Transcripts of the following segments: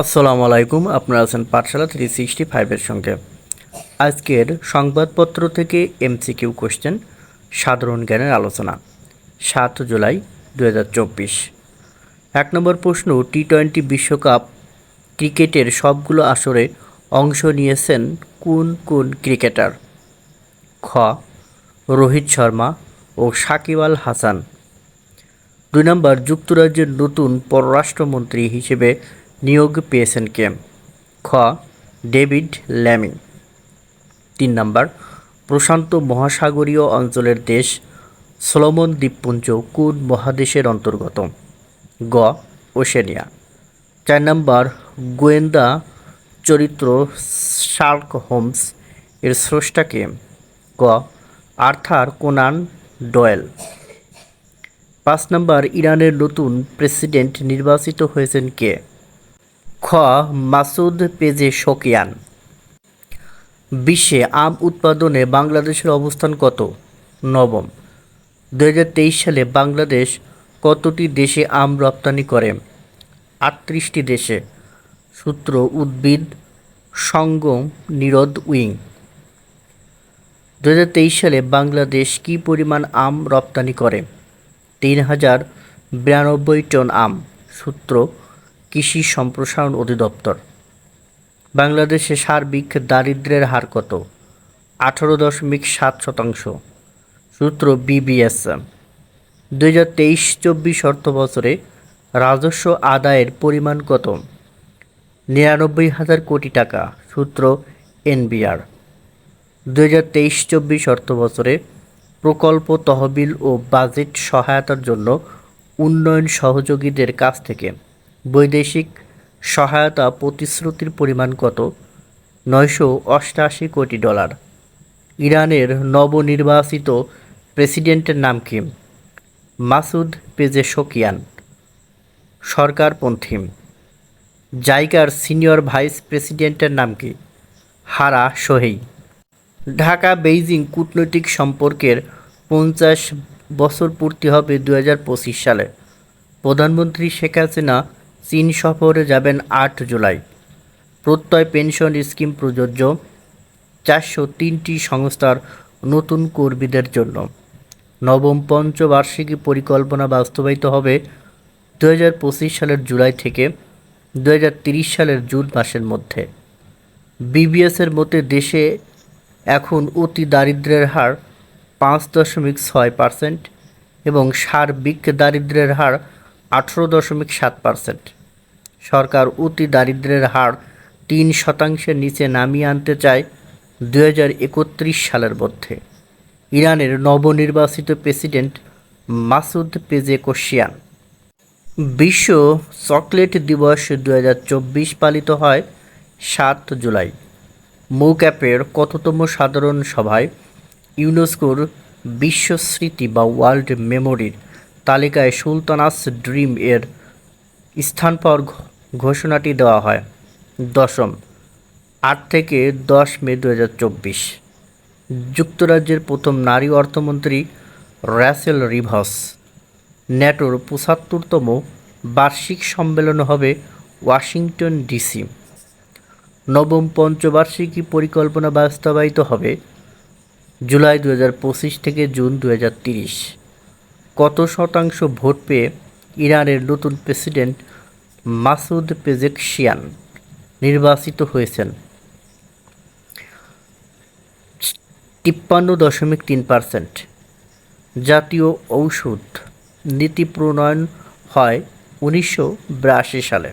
আসসালামু আলাইকুম আপনারা আছেন পাঠশালা থ্রি সিক্সটি ফাইভের সঙ্গে। আজকের সংবাদপত্র থেকে এমসিকিউ কোশ্চেন, সাধারণ জ্ঞানের আলোচনা, সাত জুলাই দু এক নম্বর প্রশ্ন, টি টোয়েন্টি বিশ্বকাপ ক্রিকেটের সবগুলো আসরে অংশ নিয়েছেন কোন কোন ক্রিকেটার? খ, রোহিত শর্মা ও সাকিব আল হাসান। দুই নম্বর, যুক্তরাজ্যের নতুন পররাষ্ট্রমন্ত্রী হিসেবে নিয়োগ পেয়েছেন কে? খ. ডেভিড ল্যামি তিন নম্বর, প্রশান্ত মহাসাগরীয় অঞ্চলের দেশ সোলোমন দ্বীপপুঞ্জ কোন মহাদেশের অন্তর্গত? গ. ওশেনিয়া। চার নম্বর, গোয়েন্দা চরিত্র শার্ক হোমস এর স্রষ্টাকে গ. Arthur Conan Doyle. পাঁচ নম্বর, ইরানের নতুন প্রেসিডেন্ট নির্বাচিত হয়েছেন কে? খ, মাসুদ পেজে শোকিয়ান। বিশ্বে আম উৎপাদনে বাংলাদেশের অবস্থান কত? নবম। দু হাজার তেইশ সালে বাংলাদেশ কতটি দেশে আম রপ্তানি করে? আটত্রিশটি দেশে। সূত্র, উদ্ভিদ, সঙ্গম নিরোধ উইং। দু হাজার তেইশ সালে বাংলাদেশ কী পরিমাণ আম রপ্তানি করে? তিন হাজার বিরানব্বই টন আম। সূত্র কৃষি সম্প্রসারণ অধিদপ্তর। বাংলাদেশে সার্বিক দারিদ্র্যের হার কত? আঠারো দশমিক সাত শতাংশ। সূত্র বিবিএস দুই হাজার তেইশ চব্বিশ অর্থ বছরে রাজস্ব আদায়ের পরিমাণ কত? নিরানব্বই হাজার কোটি টাকা, সূত্র এনবিআর। দুই হাজার তেইশ চব্বিশ অর্থ বছরে প্রকল্প তহবিল ও বাজেট সহায়তার জন্য উন্নয়ন সহযোগীদের কাছ থেকে বৈদেশিক সহায়তা প্রতিশ্রুতির পরিমাণ কত? নয়শো অষ্টাশি কোটি ডলার। ইরানের নবনির্বাচিত প্রেসিডেন্টের নাম কি? মাসুদ পেজে পেজেশকিয়ান সরকারপন্থী। জাইকার সিনিয়র ভাইস প্রেসিডেন্টের নাম কি? হারা সোহেই। ঢাকা বেইজিং কূটনৈতিক সম্পর্কের পঞ্চাশ বছর পূর্তি হবে দু হাজার পঁচিশ সালে। প্রধানমন্ত্রী শেখ হাসিনা চীন সফরে যাবেন আট জুলাই। প্রত্যয় পেনশন স্কিম প্রযোজ্য চারশো তিনটি সংস্থার নতুন কর্মীদের জন্য। নবম পঞ্চবার্ষিকী পরিকল্পনা বাস্তবায়িত হবে দুই হাজার পঁচিশ সালের জুলাই থেকে দু সালের জুন মাসের মধ্যে। বিবিএসের মতে দেশে এখন অতি দারিদ্র্যের হার পাঁচ দশমিক ছয় পার্সেন্ট এবং সার্বিক দারিদ্র্যের হার আঠেরো দশমিক সাত পার্সেন্ট। সরকার অতি দারিদ্র্যের হার তিন শতাংশের নিচে নামিয়ে আনতে চায় দু হাজার একত্রিশ সালের মধ্যে। ইরানের নবনির্বাচিত প্রেসিডেন্ট মাসুদ পেজেকোশিয়ান। বিশ্ব চকলেট দিবস দু হাজার চব্বিশ পালিত হয় সাত জুলাই। মৌক্যাপের কততম সাধারণ সভায় ইউনেস্কোর বিশ্ব স্মৃতি বা ওয়ার্ল্ড মেমোরির তালিকায় সুলতানাস ড্রিম এর স্থান পাওয়ার ঘোষণাটি দেওয়া হয়। দশম, আট থেকে দশ মে দু হাজার চব্বিশ। যুক্তরাজ্যের প্রথম নারী অর্থমন্ত্রী র্যাসেল রিভস। ন্যাটোর পঁচাত্তরতম বার্ষিক সম্মেলন হবে ওয়াশিংটন ডিসি। নবম পঞ্চবার্ষিকী পরিকল্পনা বাস্তবায়িত হবে জুলাই দুহাজার পঁচিশ থেকে জুন দু শতাংশ ভোট পেয়ে ইরানের নতুন প্রেসিডেন্ট মাসুদ পেজেকশিয়ান নির্বাচিত হয়েছেন। তিপ্পান্ন দশমিক তিন পার্সেন্ট। জাতীয় ঔষধ নীতি প্রণয়ন হয় উনিশশো বিরাশি সালে।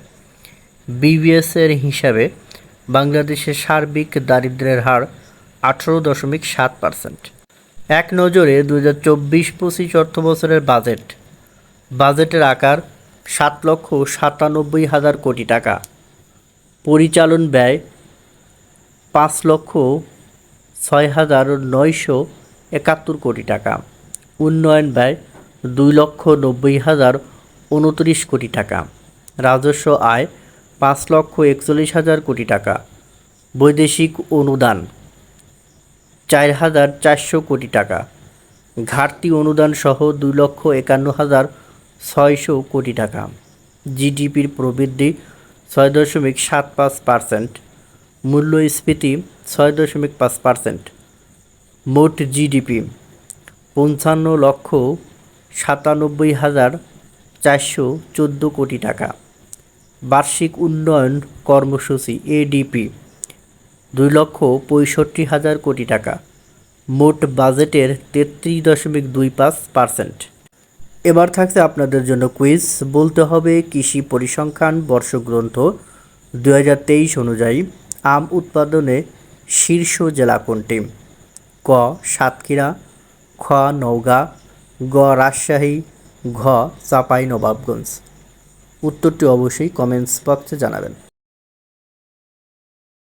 বিবিএসের হিসাবে বাংলাদেশের সার্বিক দারিদ্র্যের হার আঠারো দশমিক সাত পার্সেন্ট। এক নজরে দু হাজার চব্বিশ পঁচিশ অর্থ বছরের বাজেট। বাজেটের আকার সাত লক্ষ সাতানব্বই হাজার কোটি টাকা। পরিচালন ব্যয় পাঁচ লক্ষ ছয় হাজার নয়শো একাত্তর কোটি টাকা। উন্নয়ন ব্যয় দুই লক্ষ নব্বই হাজার উনত্রিশ কোটি টাকা। রাজস্ব আয় পাঁচ লক্ষ একচল্লিশ হাজার কোটি টাকা। বৈদেশিক অনুদান চার হাজার চারশো কোটি টাকা। ঘাটতি অনুদান সহ দুই লক্ষ একান্ন হাজার ছয়শো কোটি টাকা। জিডিপির প্রবৃদ্ধি ছয় দশমিক সাত পাঁচ পার্সেন্ট। মূল্যস্ফীতি ছয় দশমিক পাঁচ পার্সেন্ট। মোট জিডিপি পঞ্চান্ন লক্ষ সাতানব্বই হাজার চারশো চোদ্দ কোটি টাকা। বার্ষিক উন্নয়ন কর্মসূচি এডিপি দুই লক্ষ পঁয়ষট্টি হাজার কোটি টাকা। মোট বাজেটের তেত্রিশ দশমিক দুই পাঁচ পার্সেন্ট। এবার থাকছে আপনাদের জন্য কুইজ। বলতে হবে কৃষি পরিসংখ্যান বর্ষগ্রন্থ দু হাজার তেইশ অনুযায়ী আম উৎপাদনে শীর্ষ জেলা কোনটি? ক, সাতক্ষীরা, খ, নওগাঁ, গ, রাজশাহী, ঘ, চাঁপাই নবাবগঞ্জ। উত্তরটি অবশ্যই কমেন্টস বক্সে জানাবেন।